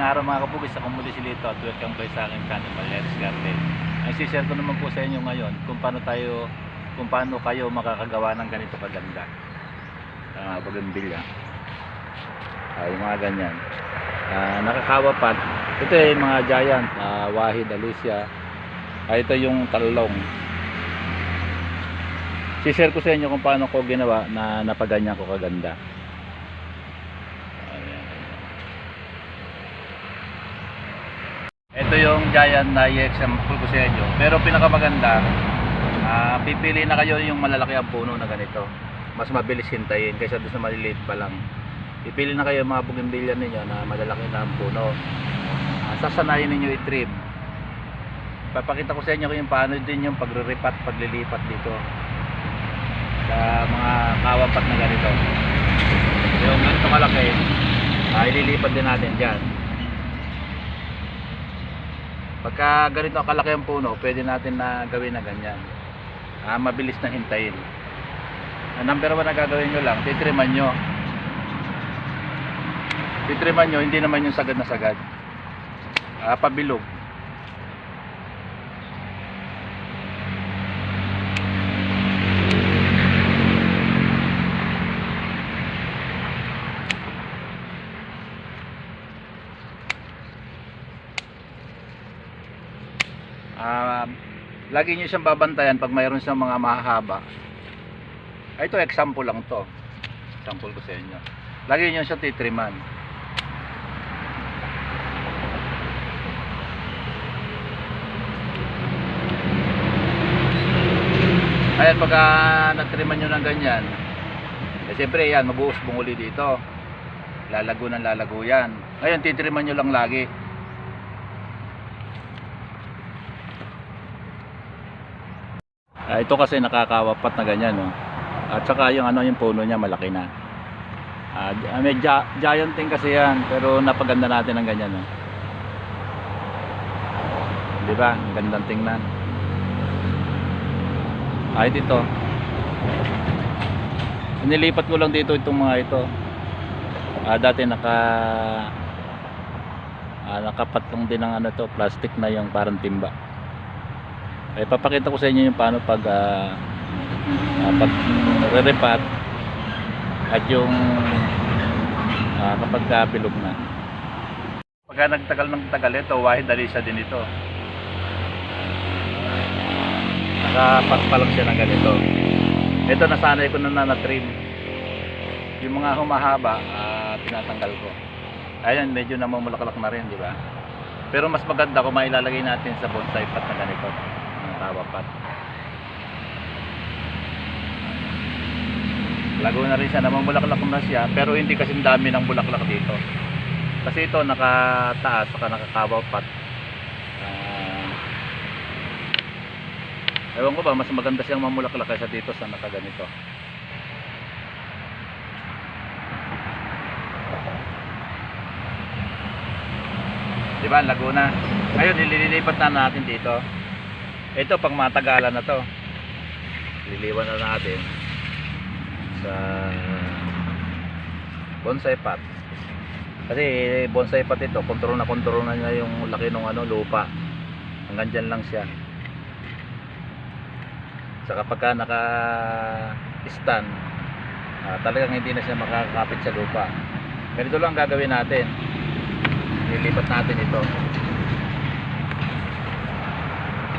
Ang araw mga kabugis, ako muli si Lito at welcome kayo sa aking channel, Malets Garden. Ang share ko naman po sa inyo ngayon kung paano tayo, kung paano kayo makakagawa ng ganito kaganda. Uh, bagambilya. Ah, yung mga ganyan. Ah, nakakawapat. Ito yung mga giant, ah, Wahid, Alicia. Ah, ito yung talong. Si-share ko sa inyo kung paano ko ginawa na napaganyan ko kaganda. Ayan. Ito yung giant na sa inyo. Pero pinakamaganda, ah, pipili na kayo yung malalaki ang puno na ganito. Mas mabilis hintayin kaysa doon sa maliliit pa lang. Pipili na kayo mga bougainvillea ninyo na malalaki na ang puno. Ah, sasanayin ninyo i-trim. Papakita ko sa inyo kung paano din yung pagre-repat, paglilipat dito sa mga kawapat na ganito. Yung ganito kalaki, ah, ililipat din natin dyan. Pagka ganito kalaki ang puno, pwede natin na gawin na ganyan. Ah, mabilis na hintayin. Ang number one na gagawin nyo lang, titriman nyo. Titriman nyo, hindi naman yung sagad na sagad. Ah, pabilog. Ah, lagi nyo siyang babantayan pag mayroon siyang mga mahahaba. Ah, ito example lang to. Example ko sa inyo. Lagi nyo siyang titriman. Ayan, pagka natriman nyo ng ganyan, eh, siyempre yan, mabuhos bunguli dito. Lalago ng lalago yan. Ngayon, titriman nyo lang lagi. Ah, ito kasi nakakawapat na ganyan, no. At saka yung ano yung puno niya malaki na. Ah, may gi- giant thing kasi yan, pero napaganda natin ng ganyan, no. 'Di ba? Ang gandang tingnan. Ay dito. Inilipat ko lang dito itong mga ito. Ah, dati naka ah, nakapatlong din ng ano to, plastic na yung parang timba. Eh, papakita ko sa inyo yung paano pag ah, ah, pag re-repat at yung ah, kapag bilog na. Pagka nagtagal ng tagal ito, wahid dali siya din ito. Nakapagpalag siya ng ganito. Ito nasanay ko na na trim. Yung mga humahaba, ah, tinatanggal ko. Ayan, medyo namumulaklak na rin, di ba? Pero mas maganda kung mailalagay natin sa bonsai pot na ganito. Ang tawa pot. Lago na rin siya, namumulaklak na siya, pero hindi kasi dami ng bulaklak dito. Kasi ito nakataas, saka nakakabaw pot. Ah, ewan ko ba, mas maganda siyang mamulaklak kaysa dito sa nakaganito. Di ba, Laguna. Ngayon, nililipat na natin dito. Ito, pang matagalan na to. Liliwan na natin sa bonsai pot. Kasi bonsai pot ito, kontrol na kontrol na niya yung laki ng ano, lupa. Hanggang dyan lang siya. Saka pagka naka-stand, ah, talagang hindi na siya makakapit sa lupa. Ganito lang ang gagawin natin nilipat natin ito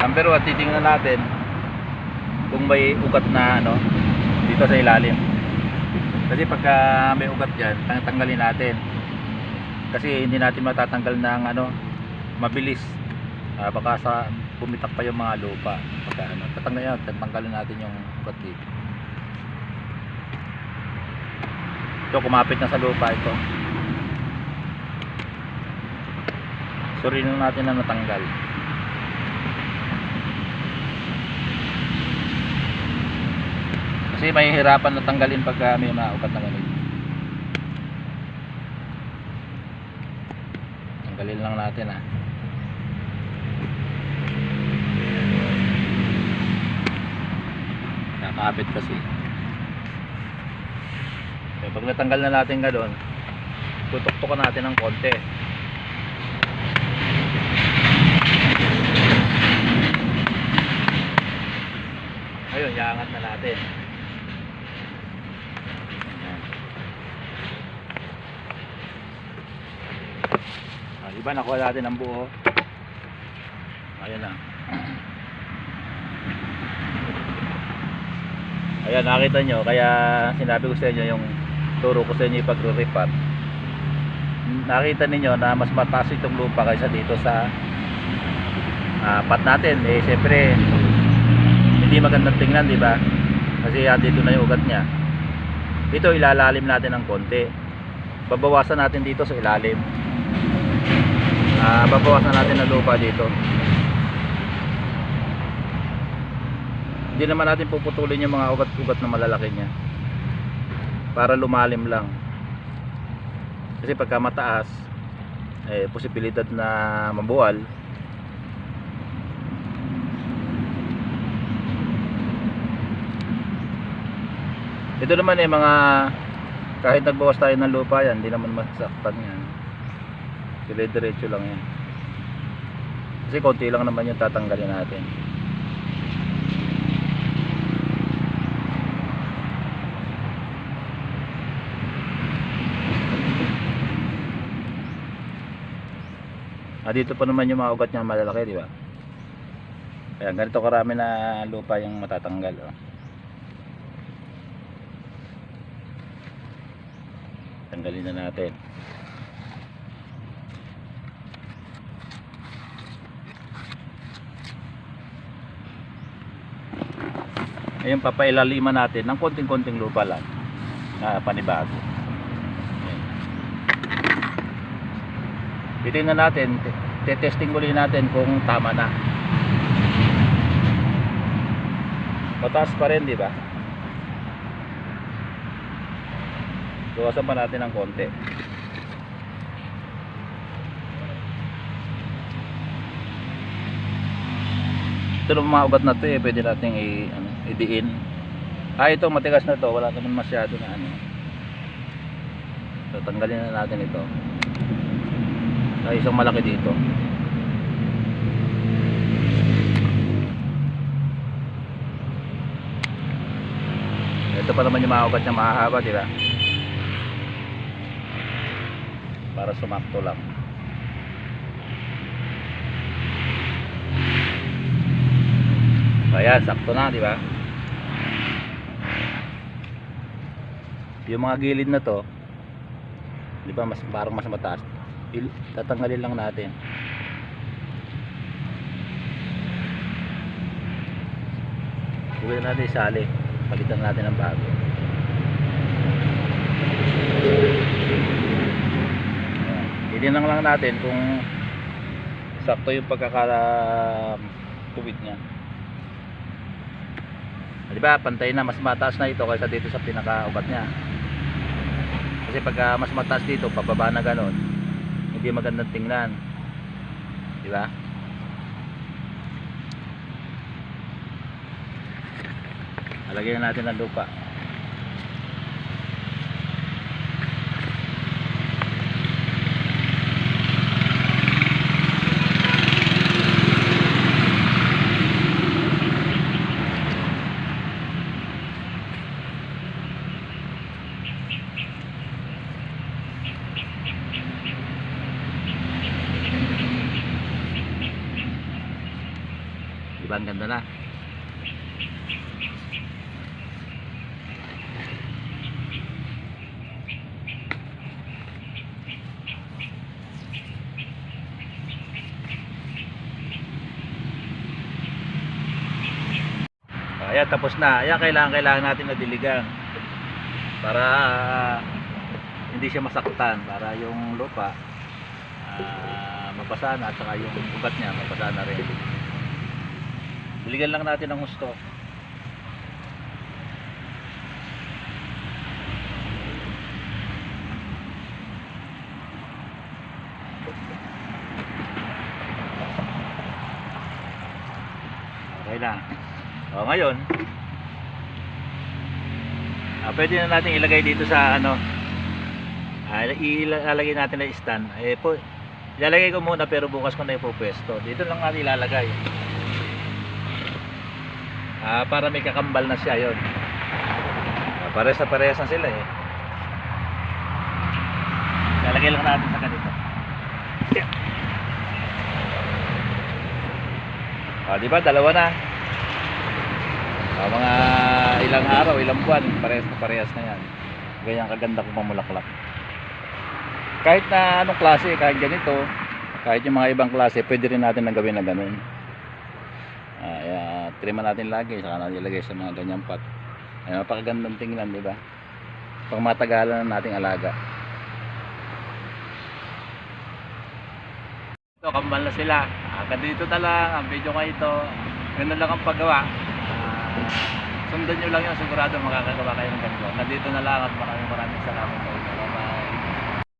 number 1 titingnan natin kung may ugat na ano dito sa ilalim. Kasi pagka may ugat dyan tang- tanggalin natin. Kasi hindi natin matatanggal ng ano mabilis. Ah, baka sa bumitak pa yung mga lupa. Pagka ano tatanggalin natin tanggalin natin yung ugat dito. Ito kumapit na sa lupa ito. Suriin natin na natanggal. Kasi may hirapan na tanggalin pagka may maukat na ganito. Tanggalin lang natin ah. Nakakapit kasi. So, pag natanggal na natin ka doon, tutuktukan natin ng konti. Ayun, iangat na natin. Ah, di ba nakuha natin ang buo? Ayan na. Ayan, nakita nyo. Kaya sinabi ko sa inyo yung turo ko sa inyo yung pagre-repat. Nakita ninyo na mas mataas itong lupa kaysa dito sa ah, pat natin. Eh, siyempre, hindi magandang tingnan, di ba? Kasi ah, dito na yung ugat niya. Dito, ilalalim natin ng konti. Babawasan natin dito sa ilalim. Ah, babawasan natin ng lupa dito. Hindi naman natin puputulin yung mga ugat-ugat na malalaki niya. Para lumalim lang. Kasi pagka mataas, eh, posibilidad na mabuwal. Ito naman eh mga kahit nagbawas tayo ng lupa yan, hindi naman masaktan yan. Sila diretso lang yan. Kasi konti lang naman yung tatanggalin natin. Ah, dito pa naman yung mga ugat niya malalaki, di ba? Ayan, ganito karami na lupa yung matatanggal. Oh. Tanggalin na natin. Ayun, papailaliman natin ng konting-konting lupa lang na panibago. Titingnan natin, te-testing muli natin kung tama na. Mataas pa rin, di ba? Bawasan pa natin ng konti. Ito ng mga ugat na to eh, pwede nating i, ano, idiin. Ah, ito matigas na to, wala naman masyado na ano. So, tanggalin na natin ito. Ay, isang malaki dito. Ito pa naman yung mga ugat niya mahahaba, di ba? Para sumakto lang. Ayan, sakto na, di ba? Yung mga gilid na to, di ba, mas parang mas mataas. Tatanggalin lang natin. Huwag na natin isali. Palitan natin ng bago. Itinang lang natin kung sakto yung pagkaka tuwid niya. Di ba, pantay na, mas mataas na ito kaysa dito sa pinakaugat niya. Kasi pagka mas mataas dito, pababa na ganon, hindi magandang tingnan. Di ba? Alagyan na natin ng lupa. Di ba ang ganda na? Ayan, tapos na. Ayan, kailangan, kailangan natin na diligan. Para ah, hindi siya masaktan. Para yung lupa ah, mabasa na at saka yung ugat niya mabasa na rin. Diligan lang natin ng gusto. Okay na. O ngayon, ah, pwede na natin ilagay dito sa ano, ah, ilalagay natin na stand. Eh po, ilalagay ko muna pero bukas ko na ipopwesto. Dito lang natin ilalagay. Ah, para may kakambal na siya yon. Ah, pares na parehas na sila eh. Lalagay lang natin sa ganito. Ah, di ba? Dalawa na. Ah, mga ilang araw, ilang buwan, parehas na parehas na yan. Ganyan kaganda kung mamulaklak. Kahit na anong klase, kahit ganito, kahit yung mga ibang klase, pwede rin natin nang gawin na ganun. Ah, uh, triman natin lagi, saka natin ilagay sa mga ganyang pot. Ay, napakagandang tingnan, di ba? Pang matagalan na nating alaga. Ito, kambal na sila. Hanggang dito na lang, ang video ko ito. Ganun lang ang paggawa. Ah, sundan nyo lang yun, sigurado makakagawa kayo ng ganito. Hanggang dito na lang at maraming maraming salamat.